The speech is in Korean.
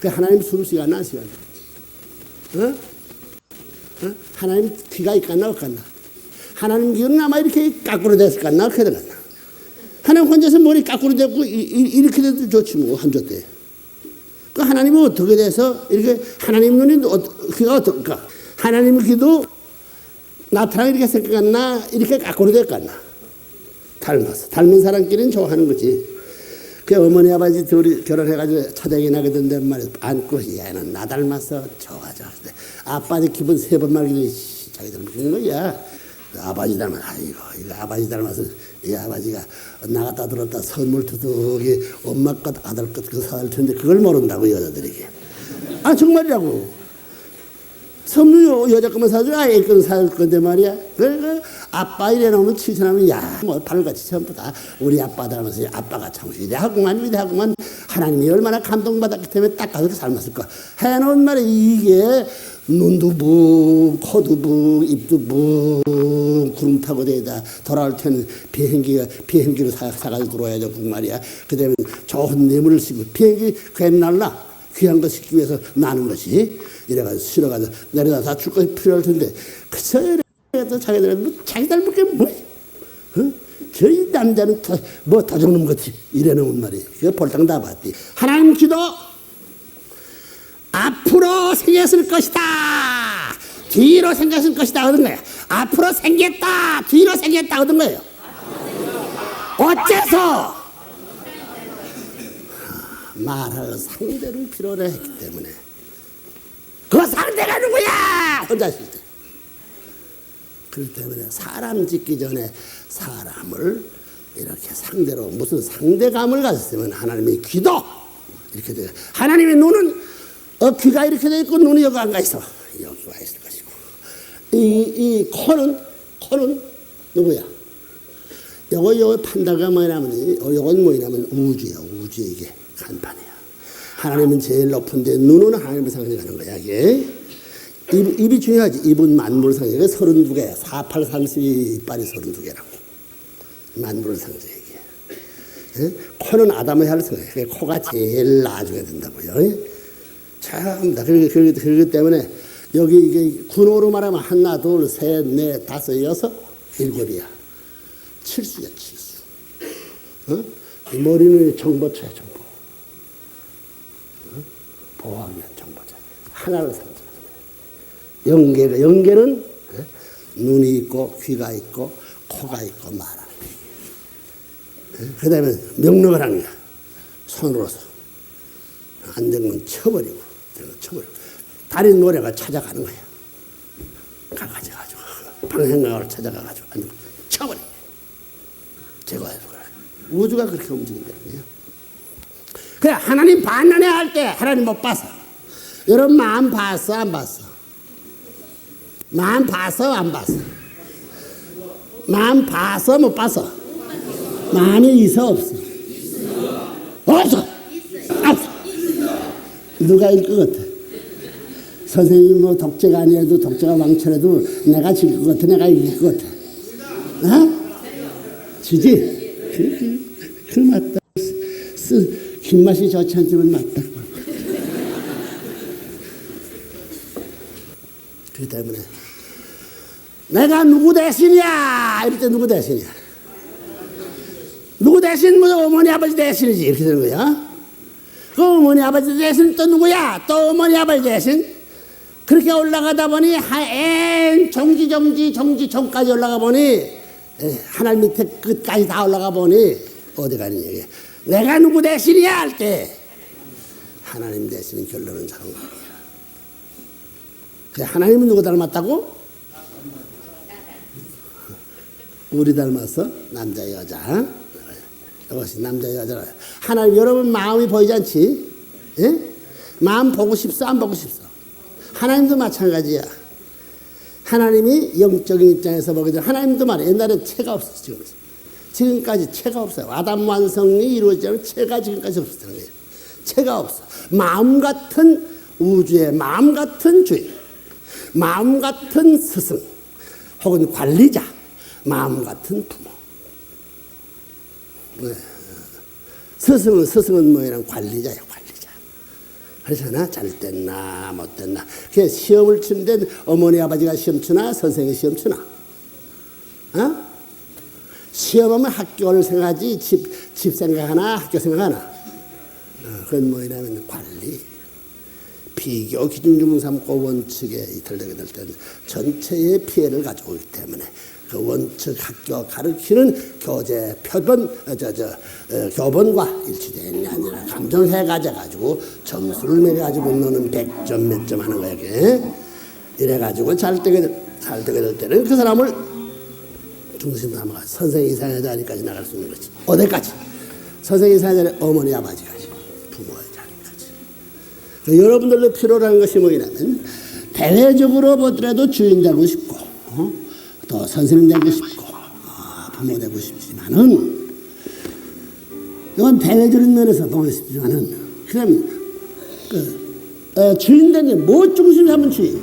그 하나님 숨쉬가 나 시간. 어? 어? 하나님 귀가 있겠나 없겠나? 하나님 귀는 아마 이렇게 까꾸로 됐을 겠나 어떻게 되겠나? 하나님 혼자서 머리 까꾸로 이- 이렇게 돼도 좋지 뭐 한조 때. 그 하나님은 어떻게 돼서 이렇게 하나님 눈이 어, 귀가 어떨까? 하나님 귀도 나타나 이렇게 생겼나 이렇게 까꾸로 됐겠나? 닮았어. 닮은 사람끼리는 좋아하는 거지. 그 어머니 아버지 둘이 결혼해가지고 나게 된단 말이야. 안고 얘는 나 닮았어. 좋아 좋아. 아빠한테 기분 세 번 말기도 씨, 자기 닮은 거야. 아버지 닮아. 아이고 이거 아버지 닮아서 이 아버지가 나갔다 들었다 선물 두둑이 엄마 것 아들 것그 사할 텐데 그걸 모른다고 여자들에게. 아 정말이라고. 선물 여자 거만 사줘. 아이 건살 건데 말이야. 그, 그 아빠 이래 놓으면 칭찬하면 야 뭐 발같이 전부 다 우리 아빠 닮아서 아빠가 참 위대하구만 위대하구만. 하나님이 얼마나 감동받았기 때문에 딱 가서 삶았을까 해놓은 말에 이게 눈도 붕 코도 붕 입도 붕 구름 타고 대다 돌아올 때는 비행기가 비행기로 사, 사가지고 들어와야 되고 말이야. 그 다음에 좋은 뇌물을 쓰고 비행기 괜히 날라 귀한 거 싣기 위해서 나는 것이. 이래가지고 실어가지고 내려다 다 줄 것이 필요할 텐데 그저 이래서 자기들은 뭐 자기 닮은 게 뭐? 어? 저희 남자는 뭐다 적는 거지? 이래놓은 말이 그 볼당 다 봤디 하나님 기도! 앞으로 생겼을 것이다! 뒤로 생겼을 것이다 얻은 거야. 앞으로 생겼다! 뒤로 생겼다 얻은 거예요. 어째서 말할 상대를 필요로 했기 때문에. 그 상대가 누구야? 혼자 있을 때. 그렇기 때문에 사람 짓기 전에 사람을 이렇게 상대로 무슨 상대감을 가졌으면 하나님의 귀도! 이렇게 돼. 하나님의 눈은 어, 귀가 이렇게 돼 있고 눈이 여기 안가 있어. 여기 와 있을 것이고. 이, 이 코는 코는 누구야? 요거 요 판다가 뭐냐면 요건 뭐냐면 우주야 우주 이게 간판이야. 하나님은 제일 높은데 눈은 하나님을 상징하는 거야 이게. 입, 입이 중요하지. 입은 만물 상징. 서른 두 개, 48, 32 이빨이 서른 두 개라고. 만물을 상징해 예? 코는 아담의 할 상징해. 코가 제일 나중에 된다고요. 예? 참다 그렇기, 그렇기, 그렇기 때문에 여기 이게 군호로 말하면 하나 둘 셋 넷 다섯 여섯 일곱이야. 칠수야 칠수. 어? 이 머리는 정보차야 정보 위한 정보차 하나를 거야 영계가 영계는 어? 눈이 있고 귀가 있고 코가 있고 말하는 거야 그 다음에 명령을 하는 거야 손으로서. 안 되면 쳐버리고 되면 쳐버리고. 다른 노래가 찾아가는 거야. 가가지고 방생각을 찾아가가지고 안 되면 쳐버리고 제거해서 그래. 우주가 그렇게 움직인다는 거예요. 그래, 하나님 반란해 할때 하나님 못 봤어. 여러분 마음 봤어, 안 봤어? 마음 봤어, 안 봤어? 마음 봤어, 못 봤어? 마음이 있어, 없어? 없어! 없어! 누가 이길 것 같아? 선생님이 뭐 독재가 아니어도 독재가 왕처라도 내가 질 것 같아, 내가 이길 것 같아. 어? 지지? 그, 그, 그 맞다. 쓰, 김맛이 좋지 않지만 맞다. 그렇기 때문에 내가 누구 대신이야? 이럴 때 누구 대신이야? 누구 대신? 뭐 어머니 아버지 대신이지 이렇게 되는 거야. 그 어머니 아버지 대신 또 누구야? 또 어머니 아버지 대신? 그렇게 올라가다 보니 하엔 정지 정지 정지 정까지 올라가 보니 예, 하늘 밑에 끝까지 다 올라가 보니 어디 가는 얘기 내가 누구 대신이야 할 때 하나님 대신은 결론은 자는 그 하나님은 누구 닮았다고? 우리 닮았어 남자 여자 이것이 남자 여자 하나님 여러분 마음이 보이지 않지? 예? 마음 보고 싶어 안 보고 싶어? 하나님도 마찬가지야. 하나님이 영적인 입장에서 보게 되면 하나님도 말해 옛날에 채가 없었어 지금 지금까지 채가 없어요. 아담 완성이 이루어지면 채가 지금까지 없었다는 거예요. 채가 없어. 마음 같은 우주의 마음 같은 주인, 마음 같은 스승, 혹은 관리자, 마음 같은 부모. 네. 스승은 스승은 뭐냐면 관리자야 관리자. 그렇잖아. 잘 됐나, 못 됐나. 그 시험을 치는데 어머니, 아버지가 시험 치나, 선생이 시험 치나. 어? 시험하면 학교를 생각하지, 집, 집 생각하나, 학교 생각하나. 어, 그건 뭐냐면 관리. 비교 기준 중 삼고 원칙에 이탈되게 될 때는 전체의 피해를 가져오기 때문에 그 원칙 학교 가르치는 교재 표본 어, 저, 저, 어, 교본과 일치되는 게 아니라 감정해 가져 가지고 점수를 매겨 가지고 너는 100점 몇 점 하는 거야 이게 이래 가지고 잘 되게 될- 잘 되게 될 때는 그 사람을 중심 삼아 선생 이상의 자리까지 나갈 수 있는 거지. 어디까지? 선생 이상의 자리 어머니 아버지까지 부모의 자리까지. 그 여러분들도 필요로 하는 것이 뭐냐면 대외적으로 보더라도 주인 되고 싶고 어? 또 선생님 되고 싶고 어, 부모 되고 싶지만은 이건 대외적인 면에서 보고 싶지만은 그럼 그 어, 주인 되는 뭐 중심 삼은 주인